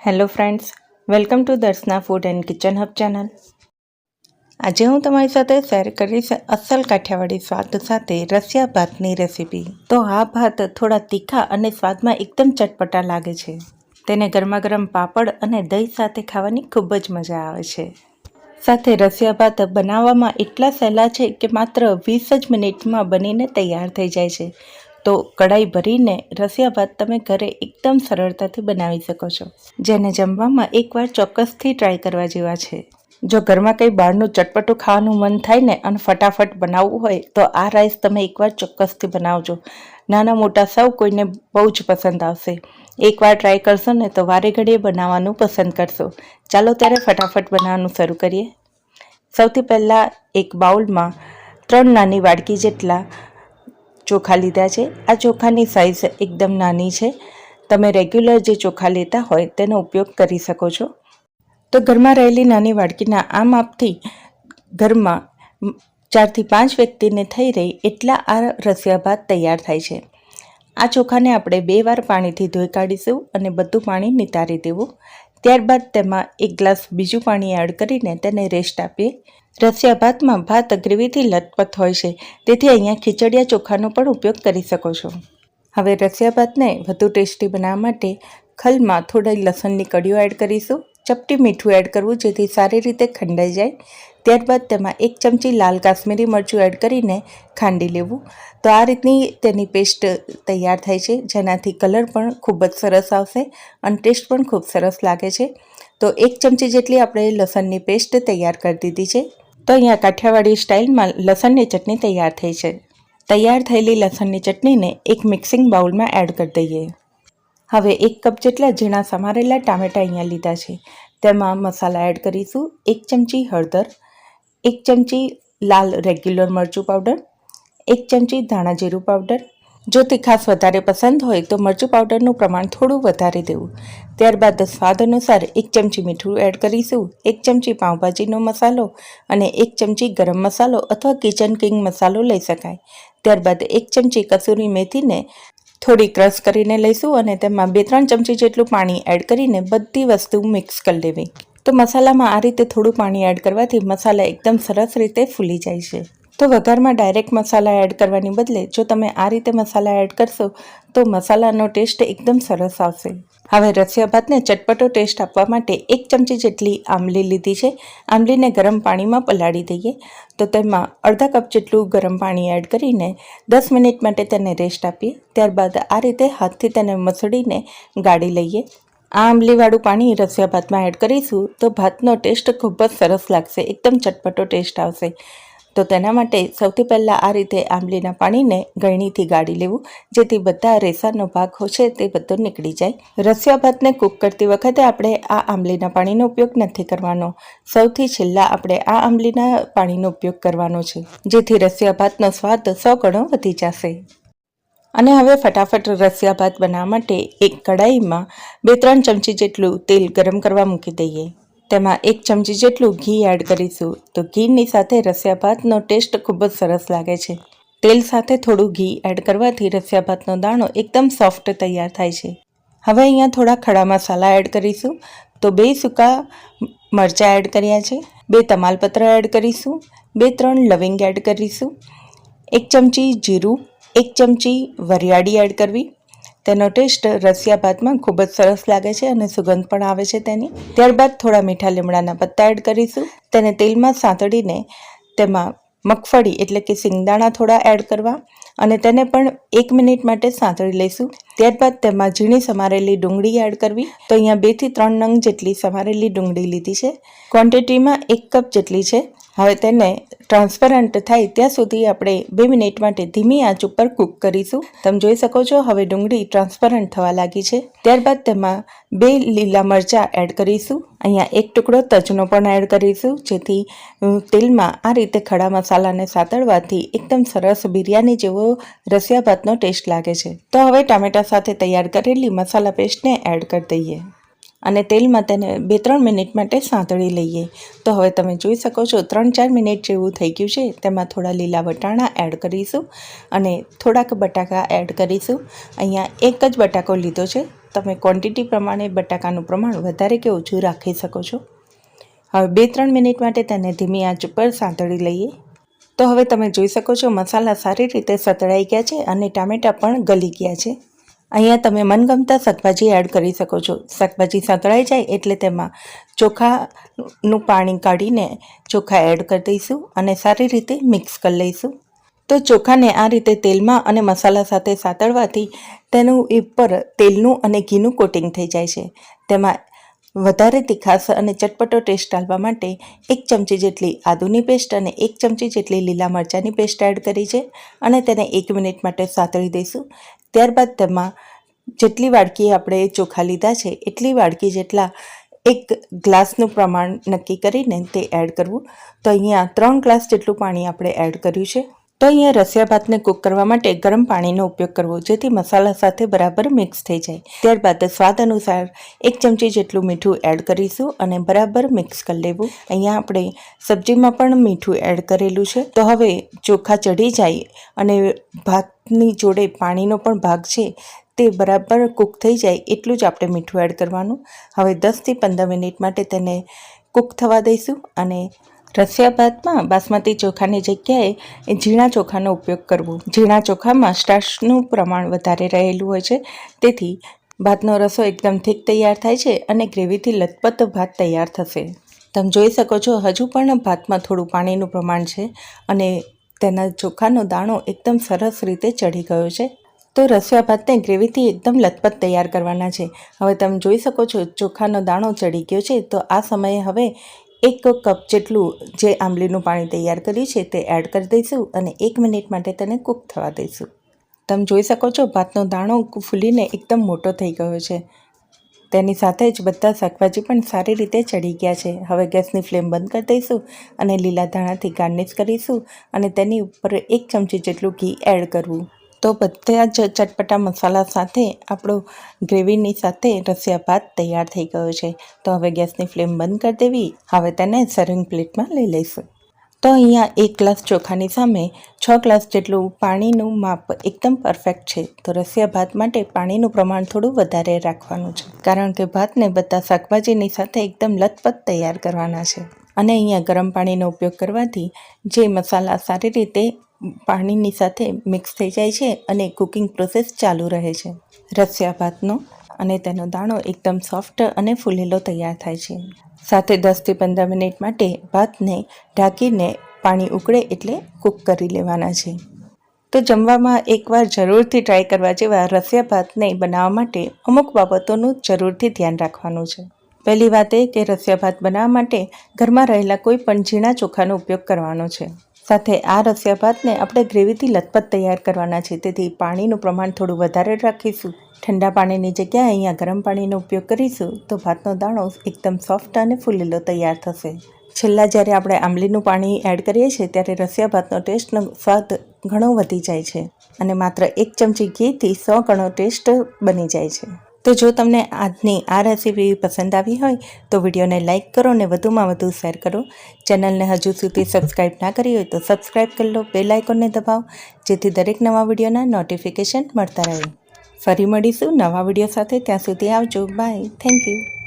Hello friends, welcome to Darshana food and kitchen hub channel. આજે હું તમારી સાથે શેર કરીશ અસલ કાઠિયાવાડી સ્વાદ સાથે રસિયા ભાતની રેસીપી. તો આ ભાત થોડા તીખા અને સ્વાદમાં એકદમ ચટપટા લાગે છે. તેને ગરમા ગરમ પાપડ અને દહીં સાથે ખાવાની ખૂબ જ મજા આવે છે. સાથે રસિયા ભાત બનાવવામાં એટલા સહેલા છે કે માત્ર વીસ જ મિનિટમાં બનીને તૈયાર થઈ જાય છે. તો કઢાઈ ભરીને રસિયા ભાત તમે ઘરે એકદમ સરળતાથી બનાવી શકો છો. જેને જમવામાં એકવાર ચોક્કસથી ટ્રાય કરવા જેવા છે. જો ઘરમાં કંઈ બહારનું ચટપટું ખાવાનું મન થાય ને અને ફટાફટ બનાવવું હોય, તો આ રાઈસ તમે એકવાર ચોક્કસથી બનાવજો. નાના મોટા સૌ કોઈને બહુ જ પસંદ આવશે. એકવાર ટ્રાય કરશો ને તો વારે ઘડીએ બનાવવાનું પસંદ કરશો. ચાલો ત્યારે ફટાફટ બનાવવાનું શરૂ કરીએ. સૌથી પહેલાં એક બાઉલમાં ત્રણ નાની વાડકી જેટલા ચોખા લીધા છે. આ ચોખાની સાઇઝ એકદમ નાની છે. તમે રેગ્યુલર જે ચોખા લેતા હોય તેનો ઉપયોગ કરી શકો છો. તો ઘરમાં રહેલી નાની વાડકીના આ માપથી ઘરમાં ચારથી પાંચ વ્યક્તિને થઈ રહી એટલા આ રસિયા ભાત તૈયાર થાય છે. આ ચોખાને આપણે બે વાર પાણીથી ધોઈ કાઢીશું અને બધું પાણી નિતારી દેવું. ત્યારબાદ તેમાં એક ગ્લાસ બીજું પાણી એડ કરીને તેને રેસ્ટ આપીએ. રસિયા ભાતમાં ભાત ગ્રેવીથી લથપથ હોય છે, તેથી અહીંયા ખીચડિયા ચોખાનો પણ ઉપયોગ કરી શકો છો. હવે રસિયા ભાતને વધુ ટેસ્ટી બનાવવા માટે ખલમાં થોડી લસણની કડીઓ એડ કરીશું. ચપટી મીઠું એડ કરવું જેથી સારી રીતે ખંડાઈ જાય. ત્યારબાદ તેમાં એક ચમચી લાલ કાશ્મીરી મરચું એડ કરીને ખાંડી લેવું. તો આ રીતની તેની પેસ્ટ તૈયાર થાય છે, જેનાથી કલર પણ ખૂબ જ સરસ આવશે અને ટેસ્ટ પણ ખૂબ સરસ લાગે છે. તો એક ચમચી જેટલી આપણે લસણની પેસ્ટ તૈયાર કરી દીધી છે. તો અહીંયા કાઠિયાવાડી સ્ટાઇલમાં લસણની ચટણી તૈયાર થઈ છે. તૈયાર થયેલી લસણની ચટણીને એક મિક્સિંગ બાઉલમાં એડ કરી દઈએ. હવે એક કપ જેટલા ઝીણા સમારેલા ટામેટાં અહીંયા લીધા છે. તેમાં મસાલા એડ કરીશું. એક ચમચી હળદર, એક ચમચી લાલ રેગ્યુલર મરચું પાવડર, એક ચમચી ધાણા જીરું પાવડર. જો તીખાસ વધારે પસંદ હોય તો મરચું પાવડરનું પ્રમાણ થોડું વધારે દેવું. ત્યારબાદ સ્વાદ અનુસાર એક ચમચી મીઠું એડ કરીશું. એક ચમચી પાઉંભાજીનો મસાલો અને એક ચમચી ગરમ મસાલો અથવા કિચન કિંગ મસાલો લઈ શકાય. ત્યારબાદ એક ચમચી કસૂરી મેથીને થોડી ક્રશ કરીને લઈશું અને તેમાં બે ત્રણ ચમચી જેટલું પાણી એડ કરીને બધી વસ્તુ મિક્સ કરી લેવી તો મસાલામાં આ રીતે થોડું પાણી એડ કરવાથી મસાલા એકદમ સરસ રીતે ફૂલી જાય છે. તો વઘારમાં ડાયરેક્ટ મસાલા એડ કરવાની બદલે જો તમે આ રીતે મસાલા એડ કરશો, તો મસાલાનો ટેસ્ટ એકદમ સરસ આવશે. હવે રસિયા ભાતને ચટપટો ટેસ્ટ આપવા માટે એક ચમચી જેટલી આંબલી લીધી છે. આંબલીને ગરમ પાણીમાં પલાળી દઈએ. તો તેમાં અડધા કપ જેટલું ગરમ પાણી એડ કરીને દસ મિનિટ માટે તેને રેસ્ટ આપીએ. ત્યારબાદ આ રીતે હાથથી તેને મસળીને ગાળી લઈએ. આ આંબલીવાળું પાણી રસિયા ભાતમાં એડ કરીશું તો ભાતનો ટેસ્ટ ખૂબ જ સરસ લાગશે. એકદમ ચટપટો ટેસ્ટ આવશે. તો તેના માટે સૌથી પહેલાં આ રીતે આંબલીના પાણીને ગળણીથી ગાળી લેવું, જેથી બધા રેસાનો ભાગ છે તે બધો નીકળી જાય. રસિયા ભાતને કૂક કરતી વખતે આપણે આ આંબલીના પાણીનો ઉપયોગ નથી કરવાનો. સૌથી છેલ્લા આપણે આ આંબલીના પાણીનો ઉપયોગ કરવાનો છે, જેથી રસિયા ભાતનો સ્વાદ સો ગણો વધી જશે. અને હવે ફટાફટ રસિયા ભાત બનાવવા માટે એક કડાઈમાં બે ત્રણ ચમચી જેટલું તેલ ગરમ કરવા મૂકી દઈએ. તેમાં એક ચમચી જેટલું ઘી એડ કરીશું. તો ઘીની સાથે રસિયા ભાતનો ટેસ્ટ ખૂબ જ સરસ લાગે છે. તેલ સાથે થોડું ઘી એડ કરવાથી રસિયા ભાતનો દાણો એકદમ સોફ્ટ તૈયાર થાય છે. હવે અહીંયા થોડા ખડા મસાલા એડ કરીશું. તો બે સૂકા મરચાં એડ કર્યા છે. બે તમાલપત્ર એડ કરીશું. બે ત્રણ લવિંગ એડ કરીશું. એક ચમચી જીરું, એક ચમચી વરિયાળી એડ કરવી. તેનો ટેસ્ટ રસિયા ભાતમાં ખૂબ જ સરસ લાગે છે અને સુગંધ પણ આવે છે તેની. ત્યારબાદ થોડા મીઠા લીમડાના પત્તા એડ કરીશું. તેને તેલમાં સાંતળીને તેમાં મગફળી એટલે કે સિંગદાણા થોડા એડ કરવા અને તેને પણ એક મિનિટ માટે સાંતળી લઈશું. ત્યારબાદ તેમાં ઝીણી સમારેલી ડુંગળી એડ કરવી. તો અહીંયા બેથી ત્રણ નંગ જેટલી સમારેલી ડુંગળી લીધી છે. ક્વોન્ટિટીમાં એક કપ જેટલી છે. હવે તેને ટ્રાન્સપરન્ટ થાય ત્યાં સુધી આપણે બે મિનિટ માટે ધીમી આંચ ઉપર કૂક કરીશું. તમે જોઈ શકો છો, હવે ડુંગળી ટ્રાન્સપરન્ટ થવા લાગી છે. ત્યારબાદ તેમાં બે લીલા મરચાં એડ કરીશું. અહીંયા એક ટુકડો તજનો પણ એડ કરીશું, જેથી તેલમાં આ રીતે ખડા મસાલાને સાતળવાથી એકદમ સરસ બિરયાની જેવો રસિયા ભાતનો ટેસ્ટ લાગે છે. તો હવે ટામેટા સાથે તૈયાર કરેલી મસાલા પેસ્ટને એડ કરી દઈએ. અને તેલમાં તેને બે ત્રણ મિનિટ માટે સાંતળી લઈએ. તો હવે તમે જોઈ શકો છો, ત્રણ ચાર મિનિટ જેવું થઈ ગયું છે. તેમાં થોડા લીલા વટાણા એડ કરીશું અને થોડાક બટાકા એડ કરીશું. અહીંયા એક જ બટાકો લીધો છે. તમે ક્વોન્ટિટી પ્રમાણે બટાકાનું પ્રમાણ વધારે કે ઓછું રાખી શકો છો. હવે બે ત્રણ મિનિટ માટે તેને ધીમી આંચ ઉપર સાંતળી લઈએ. તો હવે તમે જોઈ શકો છો, મસાલા સારી રીતે સતળાઈ ગયા છે અને ટામેટાં પણ ગળી ગયા છે. અહીંયા તમે મનગમતા શાકભાજી એડ કરી શકો છો. શાકભાજી સંતળાઈ જાય એટલે તેમાં ચોખાનું પાણી કાઢીને ચોખા એડ કરી દઈશું અને સારી રીતે મિક્સ કરી લઈશું. તો ચોખાને આ રીતે તેલમાં અને મસાલા સાથે સાતળવાથી તેનું ઉપર તેલનું અને ઘીનું કોટિંગ થઈ જાય છે. તેમાં વધારે તીખાસ અને ચટપટો ટેસ્ટ આવવા માટે એક ચમચી જેટલી આદુની પેસ્ટ અને એક ચમચી જેટલી લીલા મરચાંની પેસ્ટ એડ કરી છે. અને તેને એક મિનિટ માટે સાતળી દઈશું. ત્યારબાદ તેમાં જેટલી વાડકી આપણે ચોખા લીધા છે, એટલી વાડકી જેટલા એક ગ્લાસનું પ્રમાણ નક્કી કરીને તે એડ કરવું. તો અહીંયા ત્રણ ગ્લાસ જેટલું પાણી આપણે એડ કર્યું છે. તો અહીંયા રસિયા ભાતને કૂક કરવા માટે ગરમ પાણીનો ઉપયોગ કરવો, જેથી મસાલા સાથે બરાબર મિક્સ થઈ જાય. ત્યારબાદ સ્વાદ અનુસાર એક ચમચી જેટલું મીઠું એડ કરીશું અને બરાબર મિક્સ કરી લેવું. અહીંયા આપણે સબ્જીમાં પણ મીઠું એડ કરેલું છે. તો હવે ચોખા ચડી જાય અને ભાતની જોડે પાણીનો પણ ભાગ છે, તે બરાબર કૂક થઈ જાય એટલું જ આપણે મીઠું એડ કરવાનું. હવે દસથી પંદર મિનિટ માટે તેને કૂક થવા દઈશું અને રસિયા ભાતમાં બાસમતી ચોખાની જગ્યાએ ઝીણા ચોખાનો ઉપયોગ કરવો. ઝીણા ચોખામાં સ્ટાર્ચનું પ્રમાણ વધારે રહેલું હોય છે, તેથી ભાતનો રસો એકદમ થીક તૈયાર થાય છે અને ગ્રેવીથી લથપથ ભાત તૈયાર થશે. તમે જોઈ શકો છો, હજુ પણ ભાતમાં થોડું પાણીનું પ્રમાણ છે અને તેના ચોખાનો દાણો એકદમ સરસ રીતે ચડી ગયો છે. તો રસોયા ભાતને ગ્રેવીથી એકદમ લથપથ તૈયાર કરવાના છે. હવે તમે જોઈ શકો છો, ચોખાનો દાણો ચડી ગયો છે. તો આ સમયે હવે એક કપ જેટલું જે આંબલીનું પાણી તૈયાર કર્યું છે તે એડ કરી દઈશું અને એક મિનિટ માટે તેને કૂક થવા દઈશું. તમે જોઈ શકો છો, ભાતનો દાણો ફૂલીને એકદમ મોટો થઈ ગયો છે. તેની સાથે જ બધા શાકભાજી પણ સારી રીતે ચડી ગયા છે. હવે ગેસની ફ્લેમ બંધ કરી દઈશું અને લીલા ધાણાથી ગાર્નિશ કરીશું અને તેની ઉપર એક ચમચી જેટલું ઘી એડ કરવું. તો બધા જ ચટપટા મસાલા સાથે આપણો ગ્રેવીની સાથે રસિયા ભાત તૈયાર થઈ ગયો છે. તો હવે ગેસની ફ્લેમ બંધ કરી દેવી. હવે તેને સર્વિંગ પ્લેટમાં લઈ લઈશું. તો અહીંયા એક ગ્લાસ ચોખાની સામે છ ગ્લાસ જેટલું પાણીનું માપ એકદમ પરફેક્ટ છે. તો રસિયા ભાત માટે પાણીનું પ્રમાણ થોડું વધારે રાખવાનું છે. કારણ કે ભાતને બધા શાકભાજીની સાથે એકદમ લથપથ તૈયાર કરવાના છે. અને અહીંયા ગરમ પાણીનો ઉપયોગ કરવાથી જે મસાલા સારી રીતે પાણીની સાથે મિક્સ થઈ જાય છે અને કુકિંગ પ્રોસેસ ચાલુ રહે છે. રસિયા ભાતનો અને તેનો દાણો એકદમ સોફ્ટ અને ફૂલેલો તૈયાર થાય છે. સાથે દસથી પંદર મિનિટ માટે ભાતને ઢાંકીને પાણી ઉકળે એટલે કૂક કરી લેવાના છે. તો જમવામાં એકવાર જરૂરથી ટ્રાય કરવા જેવા રસિયા ભાતને બનાવવા માટે અમુક બાબતોનું જરૂરથી ધ્યાન રાખવાનું છે. પહેલી વાત એ કે રસિયા ભાત બનાવવા માટે ઘરમાં રહેલા કોઈ પણ ઝીણા ચોખાનો ઉપયોગ કરવાનો છે. સાથે આ રસિયા ભાતને આપણે ગ્રેવીથી લથપથ તૈયાર કરવાના છે. તેથી પાણીનું પ્રમાણ થોડું વધારે રાખીશું. ઠંડા પાણીની જગ્યાએ અહીંયા ગરમ પાણીનો ઉપયોગ કરીશું તો ભાતનો દાણો એકદમ સોફ્ટ અને ફૂલેલો તૈયાર થશે. છેલ્લા જ્યારે આપણે આંબલીનું પાણી એડ કરીએ છીએ ત્યારે રસિયા ભાતનો ટેસ્ટનો સ્વાદ ઘણો વધી જાય છે અને માત્ર એક ચમચી ઘીથી સો ગણો ટેસ્ટ બની જાય છે. તો જો તમને આજની આ રેસીપી પસંદ આવી હોય તો વિડીયોને લાઇક કરો અને વધુમાં વધુ શેર કરો. ચેનલને હજુ સુધી સબસ્ક્રાઇબ ના કરી હોય તો સબસ્ક્રાઈબ કરી લો બેલ આઇકોનને દબાવો, જેથી દરેક નવા વિડીયોના નોટિફિકેશન મળતા રહે. ફરી મળીશું નવા વીડિયો સાથે. ત્યાં સુધી આવજો. Bye thank you